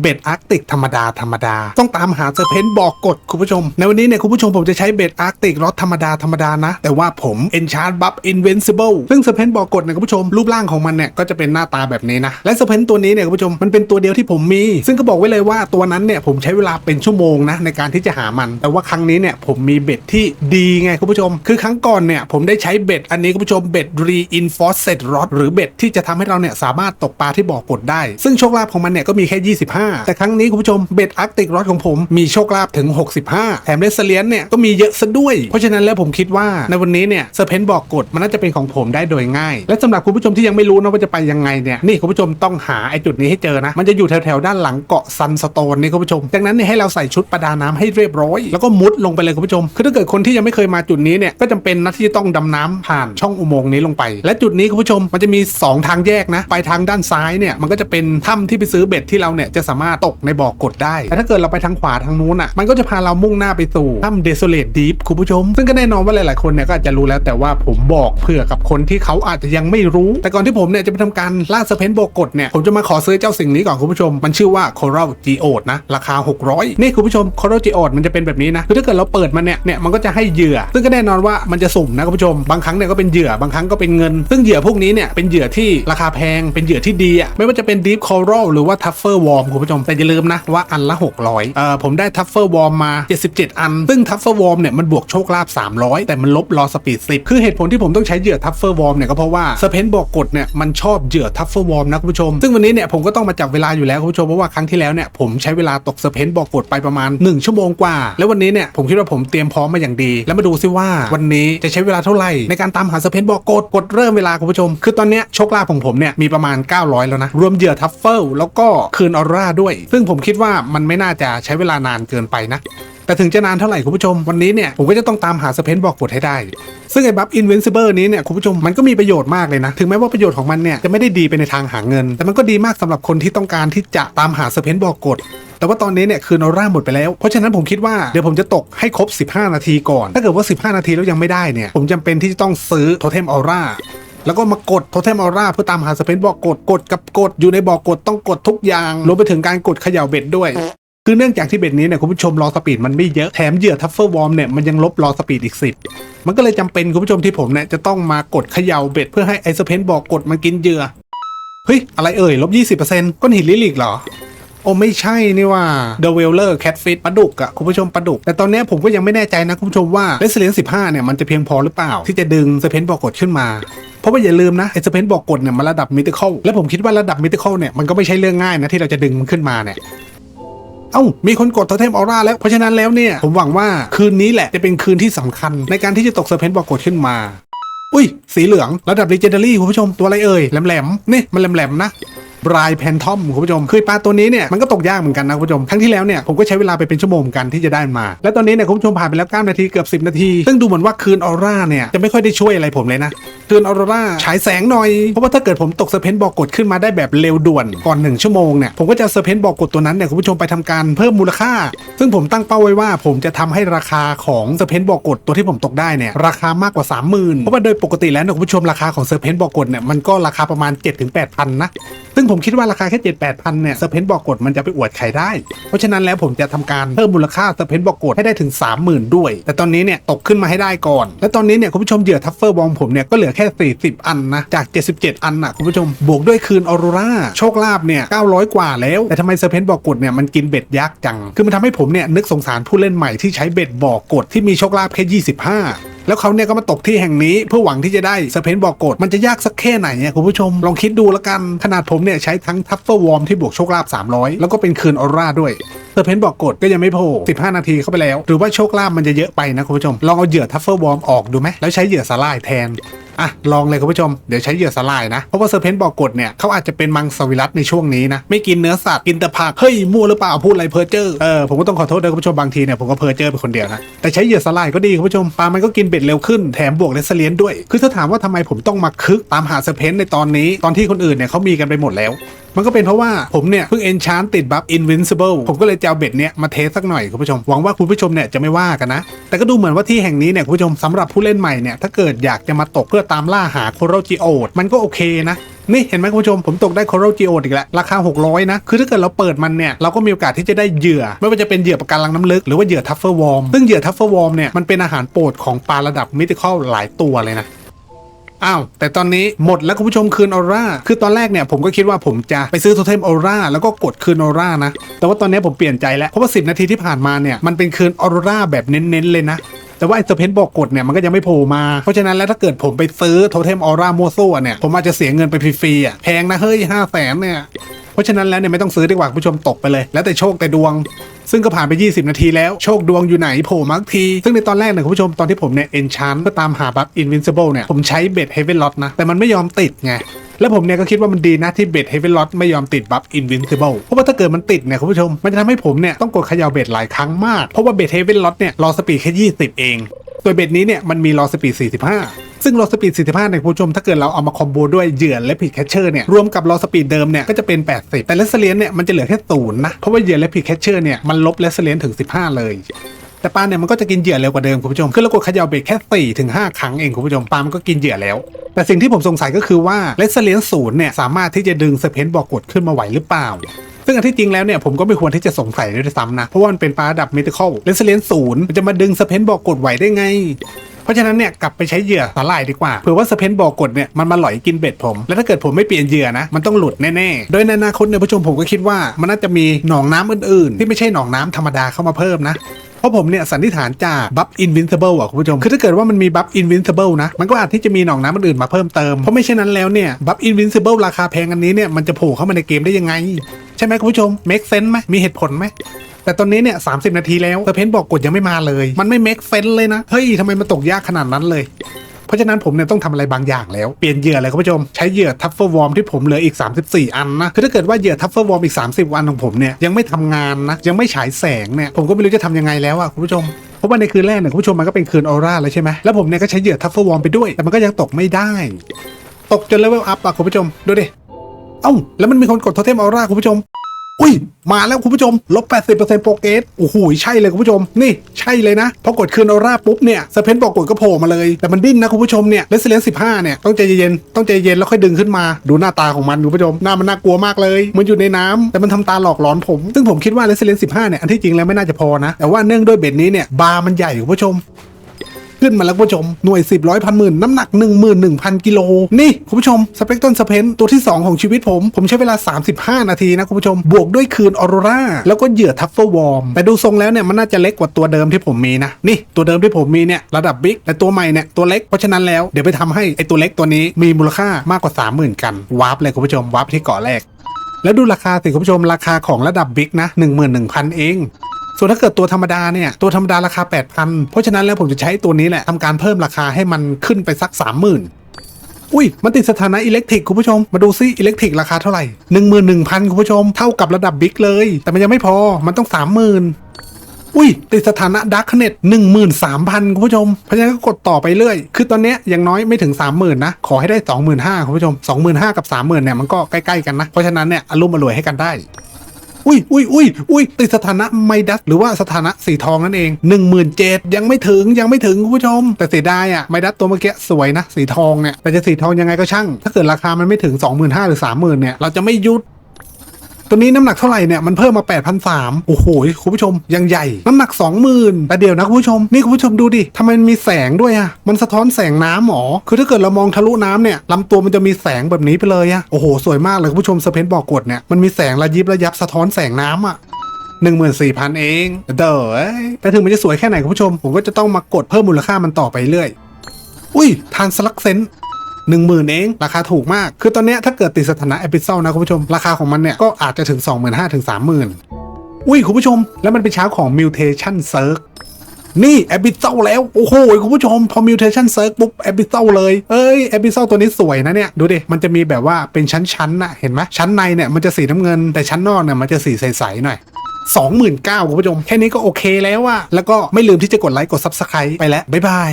เบ็ดอาร์กติกธรรมดาธรรมดา ต้องตามหาเซอร์เพนบอกกฎคุณผู้ชม ในวันนี้เนี่ยคุณผู้ชมผมจะใช้เบ็ดอาร์กติกรถธรรมดาธรรมดานะ แต่ว่าผมเอนชาร์บัฟอินเวนซิเบิลซึ่งเซอร์เพนบอกกฎเนี่ยคุณผู้ชมรูปร่างของมันเนี่ยก็จะเป็นหน้าตาแบบนี้นะ และเซอร์เพนตัวนี้เนี่ยคุณผู้ชมมันเป็นตัวเดียวที่ผมมี ซึ่งก็บอกไว้เลยว่าตัวนั้นเนี่ยผมใช้เวลาเป็นชั่วโมงนะในการที่จะหามัน แต่ว่าครั้งนี้เนี่ยผมมีเบ็ดที่ดีไงคุณผู้ชม คือครั้งก่อนเนี่ยผมได้ใช้เบ็ดอันนี้คุณผู้ชมเบ็ด reinforced rod หรือเบ็ดที่จะทำให้เราเนี่ยสามารถตกปลาที่บอกดได้ ซึ่งโชคลาภของมันเนี่ยก็มีแค่ 25แต่ครั้งนี้คุณผู้ชมเบ็ดอาร์กติกรอดของผมมีโชคลาภถึง 65 แถมเลสเลียนเนี่ยก็มีเยอะซะด้วย เพราะฉะนั้นแล้วผมคิดว่าในวันนี้เนี่ยเซอร์เพนบอกกฎมันน่าจะเป็นของผมได้โดยง่าย และสำหรับคุณผู้ชมที่ยังไม่รู้นะว่าจะไปยังไงเนี่ยนี่คุณผู้ชมต้องหาไอ้จุดนี้ให้เจอนะ มันจะอยู่แถวๆด้านหลังเกาะซันสโตนนี่คุณผู้ชมจากนั้นเนี่ยให้เราใส่ชุดประดาน้ำให้เรียบร้อย แล้วก็มุดลงไปเลยคุณผู้ชม คือถ้าเกิดคนที่ยังไม่เคยมาจุดนี้เนี่ยก็จำเป็นนะที่จะต้องดำน้ำผ่านช่องอุโมงค์นี้ลงไป และจุดนี้คุณผู้ชมมันจะมี 2 ทางแยกนะ ไปทางด้านซ้ายเนี่ยมันก็จะเป็นถ้ำที่ไปซื้อเบ็ดที่เราเนี่ยจะสามารถตกในบ่อกดได้ แต่ถ้าเกิดเราไปทางขวาทางนู้นอะ มันก็จะพาเรามุ่งหน้าไปสู่ถ้ำเดโซเลตดีฟคุณผู้ชม ซึ่งก็แน่นอนว่าหลายๆคนเนี่ยก็อาจจะรู้แล้วแต่ว่าผมบอกเผื่อกับคนที่เขาอาจจะยังไม่รู้ แต่ก่อนที่ผมเนี่ยจะไปทำการล่าเซเพนต์บ่อกดเนี่ยผมจะมาขอซื้อเจ้าสิ่งนี้ก่อนคุณผู้ชม มันชื่อว่า Coral Geode นะราคา 600 นี่คุณผู้ชม Coral Geode มันจะเป็นแบบนี้นะคือถ้าเกิดเราเปิดมันเนี่ยเนี่ยมันก็จะให้เหยื่อ ซึ่งก็แน่นอนว่ามันจะสุ่มนะคุณผู้ชมบางครั้งเนี่ยก็เป็นเหยื่อบางครั้งก็เป็นเงิน ซึ่งเหยื่อพวกนี้เนี่ยเป็นเหยื่อที่ราคาแพงเป็นเหยื่อที่ดีอะไม่ว่าจะเป็น Deep Coral หรือว่า Tougher Worm คุณผู้ชม แต่อย่าลืมนะว่าอันละ 600เอ่อผมได้ Tougher Worm มมา 77 อัน ซึ่ง Tougher Worm เนี่ยมันบวกโชคลาภ300 แต่มันลบ Raw Speed 10 คือเหตุผลที่ผมต้องใช้เหยื่อ Tougher Worm เนี่ยก็เพราะว่า Serpent บอกกฎเนี่ยมันชอบเหยื่อ Tougher Worm นะคุณผู้ชม ซึ่งวันนี้เนี่ยผมก็ต้องมาจับเวลาอยู่แล้วคุณผู้ชมเพราะว่าครั้งที่แล้วเนี่ยผมใช้เวลาตก Serpent บอกกฎไปประมาณ 1 ชั่วโมงกว่า แล้ววันนี้เนี่ยผมคิดว่าผมเตรียมพร้อมมาอย่างดี แล้วมาดูซิว่าวันนี้จะใช้เวลาเท่าไหร่ในการตามหา Serpent บอกกฎกดเริ่มเวลาคุณผู้ชม คือตอนเนี้ยโชคลาภของผมเนี่ยมีประมาณ 900 แล้วนะรวมเหยื่อ Truffle แล้วก็คืนออร่าด้วย ซึ่งผมคิดว่ามันไม่น่าจะใช้เวลานานเกินไปนะ แต่ถึงจะนานเท่าไหร่คุณผู้ชม วันนี้เนี่ยผมก็จะต้องตามหาสเปนบอกกดให้ได้ ซึ่งไอ้บัฟอินเวนซิเบิลนี้เนี่ยคุณผู้ชมมันก็มีประโยชน์มากเลยนะ ถึงแม้ว่าประโยชน์ของมันเนี่ยจะไม่ได้ดีไปในทางหาเงิน แต่มันก็ดีมากสำหรับคนที่ต้องการที่จะตามหาสเปนบอกกดแต่ว่าตอนนี้เนี่ยคืนออร่าหมดไปแล้ว เพราะฉะนั้นผมคิดว่าเดี๋ยวผมจะตกให้ครบ 15 นาทีก่อน ถ้าเกิดว่า 15 นาทีแล้วยังไม่ได้เนี่ย ผมจำเป็นที่จะต้องซื้อโทเทมออร่า แล้วก็มากดโทเทมออร่าเพื่อตามหาสเปนบอกกดกดกับกดอยู่ในบอกกดต้องกดทุกอย่างรวมไปถึงการกดเขย่าเบ็ดด้วยคือเนื่องจากที่เบ็ดนี้เนี่ยคุณผู้ชมรอสปีดมันไม่เยอะแถมเหยื่อทัฟเฟอร์วอร์มเนี่ยมันยังลบรอสปีดอีกสิบมันก็เลยจำเป็นคุณผู้ชมที่ผมเนี่ยจะต้องมากดเขย่าเบ็ดเพื่อให้ไอสเพนบอกกดมันกินเหยื่อเฮ้ยอะไรเอ่ยลบยี่สิบเปอร์เซ็นต์ก้อนหินลิลิกเหรอ โอ้ไม่ใช่นี่ว่า The Whaler Catfish ปลาดุกอะคุณผู้ชมปลาดุก แต่ตอนนี้ผมก็ยังไม่แน่ใจนะคุณผู้ชมว่าเลสเลียน15 เนี่ยมันจะเพียงพอหรือเปล่า ที่จะดึงสเพนบอกกดขึ้นมาเพราะว่าอย่าลืมนะไอ้สเพนบอกกดเนี่ยมันระดับมิติคอลและผมคิดว่าระดับมิติคอลเนี่ยมันก็ไม่ใช่เรื่องง่ายนะที่เราจะดึงมันขึ้นมาเนี่ยเอ้ามีคนกดโทเทมออร่าแล้ว เพราะฉะนั้นแล้วเนี่ย ผมหวังว่าคืนนี้แหละจะเป็นคืนที่สำคัญ ในการที่จะตกเซอร์เพนบอกกดขึ้นมา อุ้ย สีเหลือง ระดับ Legendary คุณผู้ชมตัวอะไรเอ่ยแหลมๆนี่มันแหลมๆนะ รายแพนทอมคุณผู้ชมคือปลาตัวนี้เนี่ยมันก็ตกยากเหมือนกันนะคุณผู้ชมครั้งที่แล้วเนี่ยผมก็ใช้เวลาไปเป็นชั่วโมงกันที่จะได้มันมาแล้วตอนนี้เนี่ยคุณผู้ชมผ่านไปแล้ว9นาทีเกือบ 10 นาที ซึ่งดูเหมือนว่าคืนออร่าเนี่ยจะไม่ค่อยได้ช่วยอะไรผมเลยนะคืนออร่าฉายแสงหน่อย เพราะว่าถ้าเกิดผมตกเซร์เพนบอกกดขึ้นมาได้แบบเร็วด่วนก่อน 1 ชั่วโมงเนี่ยผมก็จะเอาเซร์เพนบอกกดตัวนั้นเนี่ยคุณผู้ชมไปทำการเพิ่มมูลค่า ซึ่งผมตั้งเป้าไว้ว่า ผมจะทำให้ราคาของเซร์เพนบอกกดตัวที่ผมตกได้เนี่ยราคามากกว่า 30,000เพราะว่าโดยปกติแล้วเนี่ยคุณผู้ชมราคาของเซเพนบอกกดเนี่ยมันก็ราคาประมาณ7-8,000นะ ซึ่งผมคิดว่าราคาแค่7 8 0 0 0เนี่ยเซเพนบอกกดมันจะไปอวดใครได้ เพราะฉะนั้นแล้วผมจะทำการเพิ่มมูลค่าเซเพนบอกกดให้ได้ถึง 30,000 ด้วย แต่ตอนนี้เนี่ยตกขึ้นมาให้ได้ก่อน และตอนนี้เนี่ยคุณผู้ชมเหยื่อทัฟเฟอร์บอมผมเนี่ยก็เหลือแค่ 40 อันนะจาก 77 อันนะคุณผู้ชมบวกด้วยคืนออโรราโชคลาภเนี่ย900 กว่าแล้ว แต่ทำไมเซอร์เพนบอกกดเนี่ยมันกินเบ็ดยากจัง คือมันทำให้ผมเนี่ยนึกสงสารผู้เล่นใหม่ที่ใช้เบ็ดบอกกดที่มีโชคลาภแค่ 25 แล้วเขาเนี่ยก็มาตกที่แห่งนี้เพื่อหวังที่จะได้เซอร์เพนบอกกดมันจะยากสักแค่ไหนเนี่ยคุณผู้ชมลองคิดดูแล้วกันขนาดผมเนี่ยใช้ทั้งทัฟเฟอร์วอร์มที่บวกโชคลาภ300 แล้วก็เป็นคืนออร่าด้วยเซอร์เพนบอกกดก็ยังไม่โผล่15 นาทีเข้าไปแล้ว หรือว่าโชคลาภมันจะเยอะไปนะคุณผู้ชม ลองเอาเหยื่อทัฟเฟอร์วอร์มออกดูไหมแล้วใช้เหยื่อสลายแทน อะลองเลยคุณผู้ชมเดี๋ยวใช้เหยื่อสลายนะ เพราะว่าเซอร์เพนต์บอกกฎเนี่ยเขาอาจจะเป็นมังสวิรัตในช่วงนี้นะ ไม่กินเนื้อสัตว์กินแต่ผักเฮ้ยมั่วหรือเปล่าพูดอะไรเพอเจอร์เออผมก็ต้องขอโทษด้วยคุณผู้ชมบางทีเนี่ยผมก็เพอเจอร์ไปคนเดียวนะแต่ใช้เหยื่อสลายก็ดีคุณผู้ชมปลามันก็กินเบ็ดเร็วขึ้นแถมบวกเลสเลียนด้วย คือถ้าถามว่าทำไมผมต้องมาคึกตามหาเซอร์เพนต์ในตอนนี้ตอนที่คนอื่นเนี่ยเขามีกันไปหมดแล้ว มันก็เป็นเพราะว่าผมเนี่ยเพิ่งเอนชานติดบัฟ invincible ผมก็เลยจะเอาเบ็ดเนี่ยมาเทสสักหน่อยคุณผู้ชม หวังว่าคุณผู้ชมเนี่ยจะไม่ว่ากันนะ แต่ก็ดูเหมือนว่าที่แห่งนี้เนี่ยคุณผู้ชมสำหรับผู้เล่นใหม่เนี่ยถ้าเกิดอยากจะมาตกเพื่อตามล่าหาโคโรจิโอดมันก็โอเคนะนี่เห็นไหมคุณผู้ชมผมตกได้ Coral Geode อีกแล้ว ราคา 600 นะ คือถ้าเกิดเราเปิดมันเนี่ย เราก็มีโอกาสที่จะได้เหยื่อ ไม่ว่าจะเป็นเหยื่อปะการังน้ำลึก หรือว่าเหยื่อทัฟเฟอร์วอร์มซึ่งเหยื่อทัฟเฟอร์วอร์มเนี่ย มันเป็นอาหารโปรดของปลาระดับมิติคอลหลายตัวเลยนะ อ้าว แต่ตอนนี้หมดแล้วคุณผู้ชมคืนออร่าคือตอนแรกเนี่ยผมก็คิดว่าผมจะไปซื้อโทเทมออร่าแล้วก็กดคืนออร่านะ แต่ว่าตอนนี้ผมเปลี่ยนใจแล้ว เพราะว่า 10 นาทีที่ผ่านมาเนี่ยมันเป็นคืนออร่าแบบเน้นๆเลยนะแต่ว่าไอ้เซอร์เพนบอกกดเนี่ยมันก็ยังไม่โผล่มา เพราะฉะนั้นแล้วถ้าเกิดผมไปซื้อโทเทมออร่ามัวซั่วเนี่ยผมอาจจะเสียเงินไปฟรีๆอะแพงนะเฮ้ยห้าแสนเนี่ย เพราะฉะนั้นแล้วเนี่ยไม่ต้องซื้อดีกว่าคุณผู้ชมตกไปเลย แล้วแต่โชคแต่ดวง ซึ่งก็ผ่านไป 20 นาทีแล้วโชคดวงอยู่ไหนโผล่มาสักที ซึ่งในตอนแรกเนี่ยคุณผู้ชมตอนที่ผมเนี่ยเอนชานเพื่อตามหาบัฟอินวินซิเบิลเนี่ยผมใช้เบ็ดเฮเวนล็อตนะแต่มันไม่ยอมติดไงแล้วผมเนี่ยก็คิดว่ามันดีนะที่เบ็ดเฮเวนล็อตไม่ยอมติดบัฟอินวินซิเบิลเพราะว่าถ้าเกิดมันติดเนี่ยคุณผู้ชม มันจะทำให้ผมเนี่ยต้องกดเขย่าเบ็ดหลายครั้งมาก เพราะว่าเบ็ดเฮเวนล็อตเนี่ยรอสปีดแค่ 20 เอง โดยเบ็ดนี้เนี่ยมันมีรอสปีด 45 ซึ่งรอสปีด 45เนี่ยคุณผู้ชมถ้าเกิดเราเอามาคอมโบด้วยเหยื่อและผิดแคชเชอร์เนี่ยรวมกับรอสปีดเดิมเนี่ยก็จะเป็น 80 แต่เลสเลียนเนี่ยมันจะเหลือแค่ศูนย์นะเพราะว่าเหยื่อและผิดแคชเชอร์เนี่ยมันลบเลสเลียนถึง 15 เลยแต่ปลาเนี่ยมันก็จะกินเหยื่อเร็วกว่าเดิมคุณผู้ชม คือเรากดขย่าเบ็ดแค่4ถึง5ครั้งเองคุณผู้ชม ปลามันก็กินเหยื่อแล้ว แต่สิ่งที่ผมสงสัยก็คือว่าเลสเลียนศูนย์เนี่ยสามารถที่จะดึงสเปนบอกกดขึ้นมาไหวหรือเปล่า ซึ่งอันที่จริงแล้วเนี่ยผมก็ไม่ควรที่จะสงสัยด้วยซ้ำนะ เพราะว่ามันเป็นปลาระดับเมติคอลเลสเลนศูนย์มันจะมาดึงสเปนบอกกดไหวได้ไงเพราะฉะนั้นเนี่ยกลับไปใช้เหยื่อสาหร่ายดีกว่าเผื่อว่าสเปนบอกกดเนี่ยมันมาหลอยกินเบ็ดผม แล้วถ้าเกิดผมไม่เปลี่ยนเหยื่อนะ มันต้องหลุดแน่ๆ โดยในอนาคตเนี่ยผู้ชมผมก็คิดว่า มันน่าจะมีหนองน้ำอื่นๆ ที่ไม่ใช่หนองน้ำธรรมดาเข้ามาเพิ่มนะเพราะผมเนี่ยสันนิษฐานจากบัฟอินวินซิเบิลอะคุณผู้ชม คือถ้าเกิดว่ามันมีบัฟอินวินซิเบิลนะ มันก็อาจที่จะมีหนองน้ำอื่นๆมาเพิ่มเติม เพราะไม่เช่นนั้นแล้วเนี่ยบัฟอินวินซิเบิลราคาแพงอันนี้เนี่ยมันจะโผล่เข้ามาในเกมได้ยังไง ใช่ไหมคุณผู้ชม make sense ไหมมีเหตุผลไหมแต่ตอนนี้เนี่ยสานาทีแล้วเซอร์เพนบอกกดยังไม่มาเลย มันไม่ make sense เลยนะ เฮ้ยทำไมมันตกยากขนาดนั้นเลย เพราะฉะนั้นผมเนี่ยต้องทำอะไรบางอย่างแล้ว เปลี่ยนเหยื่อเลยคุณผู้ชม ใช้เหยื่อทัฟเฟอร์วอร์มที่ผมเหลืออีก 34 อันนะ คือถ้าเกิดว่าเหยื่อทัฟเฟอร์วอร์มอีก 30 อันของผมเนี่ยยังไม่ทำงานนะ ยังไม่ฉายแสงเนี่ย ผมก็ไม่รู้จะทำยังไงแล้วอะคุณผู้ชมเพราะว่าในคืนแรกเนี่ยคุณผู้ชมมันก็เป็นคืนออร่าแล้วใช่ไหมแล้วผมเนี่ยก็ใช้เหยื่อทัฟเฟอร์วอร์มไปด้วย แต่มันก็ยังตกไม่ได้ ตกจนเลเวลอัพอะคุณผู้ชม ดูดิ เอ้า แล้วมันมีคนกดโทเทมออร่าคุณผู้ชม อุ้ย มาแล้วคุณผู้ชม ลบ 80%โปรเกรสโอ้โห ใช่เลยคุณผู้ชม นี่ ใช่เลยนะ พอกดคืนออร่าปุ๊บเนี่ยสเปนบอกกดก็โผล่มาเลย แต่มันดิ้นนะคุณผู้ชมเนี่ยเลสเลน15เนี่ย ต้องใจเย็น ต้องใจเย็นแล้วค่อยดึงขึ้นมา ดูหน้าตาของมันคุณผู้ชม หน้ามันน่ากลัวมากเลย มันอยู่ในน้ำแต่มันทำตาหลอกหลอนผม ซึ่งผมคิดว่าเลสเลน15เนี่ย อันที่จริงแล้วไม่น่าจะพอนะ แต่ว่าเนื่องด้วยเบ็ดนี้เนี่ย บาร์มันใหญ่คุณผู้ชม ขึ้นมาแล้วคุณผู้ชม หน่วย 10ร้อยพันหมื่นน้ำหนัก 11,000กิโลนี่คุณผู้ชมสเปกตรสเพนตัวที่ 2 ของชีวิตผม ผมใช้เวลา 35 นาทีนะคุณผู้ชม บวกด้วยคืนออโรราแล้วก็เหยื่อทัฟเฟอร์วอร์มแต่ดูทรงแล้วเนี่ยมันน่าจะเล็กกว่าตัวเดิมที่ผมมีนะนี่ตัวเดิมที่ผมมีเนี่ยระดับบิ๊กแต่ตัวใหม่เนี่ยตัวเล็กเพราะฉะนั้นแล้วเดี๋ยวไปทำให้ไอตัวเล็กตัวนี้มีมูลค่ามากกว่า 30,000 กันวาร์ปเลยคุณผู้ชมวาร์ปที่เกาะแรกแล้วดูราคาสิคุณผู้ชมราคาของระดับบิ๊กนะ11,000 เอง ส่วนถ้าเกิดตัวธรรมดาเนี่ยตัวธรรมดาราคา 8,000 เพราะฉะนั้นแล้วผมจะใช้ตัวนี้แหละทำการเพิ่มราคาให้มันขึ้นไปสัก 30,000อุ้ย มันติดสถานะอิเล็กทริกคุณผู้ชม มาดูซิอิเล็กทริกราคาเท่าไหร่ 11,000 คุณผู้ชม เท่ากับระดับบิ๊กเลย แต่มันยังไม่พอ มันต้อง 30,000 อุ้ย ติดสถานะดักเน็ตหนึ่งหมื่นสามพันคุณผู้ชม เพราะฉะนั้นก็กดต่อไปเรื่อย คือตอนเนี้ยอย่างน้อยไม่ถึงสามหมื่นนะ ขอให้ได้สองหมื่นห้าคุณผู้ชมสองหมื่นห้ากับสามหมื่นเนี่ยมันก็ใกล้ๆกันนะ เพราะฉะนั้นเนี่ยอารมณ์อรวยให้กันได้ อุ้ยอุ้ยอุ้ยอุ้ยติดสถานะไมดัสหรือว่าสถานะสีทองนั่นเอง1 7 0 0 0ยังไม่ถึงยังไม่ถึงคุณผู้ชม แต่เสียดายอะไมดัสตัวเมื่อกี้สวยนะสีทองเนี่ยแต่จะสีทองยังไงก็ช่าง ถ้าเกิดราคามันไม่ถึง 25,000หรือ 30,000เนี่ยเราจะไม่ยุด ตัวนี้น้ำหนักเท่าไหร่เนี่ยมันเพิ่มมา8 0 0 3โอ้โหคุณผู้ชมยังใหญ่ น้ำหนัก 20,000แต่เดี๋ยวนะคุณผู้ชม นี่คุณผู้ชมดูดิทำไมมันมีแสงด้วยอะมันสะท้อนแสงน้ำหรอคือถ้าเกิดเรามองทะลุน้ำเนี่ยลำตัวมันจะมีแสงแบบนี้ไปเลยอะโอ้โหสวยมากเลยคุณผู้ชมสเปนบอกกดเนี่ยมันมีแสงระยิบระยับสะท้อนแสงน้ำอะหนึ่งหมื่นสี่พันเอง เด้อแต่ถึงมันจะสวยแค่ไหนคุณผู้ชม ผมก็จะต้องมากดเพิ่มมูลค่ามันต่อไปเรื่อย อุ้ย ทานสลักเซน หนึ่งหมื่นเอง ราคาถูกมาก คือตอนนี้ถ้าเกิดติดสถานะเอพิเซลนะคุณผู้ชม ราคาของมันเนี่ยก็อาจจะถึง 2 5 0 0 0ถึง30,000 อุ้ยคุณผู้ชม แล้วมันเป็นเช้าของ Mutation Circ นี่แอบิเซลแล้ว โอ้โห คุณผู้ชม พอ Mutation Circ ปุ๊บแอบิเซลเลย เอ้ยแอบิเซลตัวนี้สวยนะเนี่ย ดูดิ มันจะมีแบบว่าเป็นชั้นๆน่ะ เห็นไหมชั้นในเนี่ยมันจะสีน้ำเงิน แต่ชั้นนอกเนี่ยมันจะสีใสๆหน่อย29,000คุณผู้ชม แค่นี้ก็โอเคแล้วอะแล้วก็ไม่ลืมที่จะกดไลค์กด Subscribe ไปแล้ว บ๊ายบาย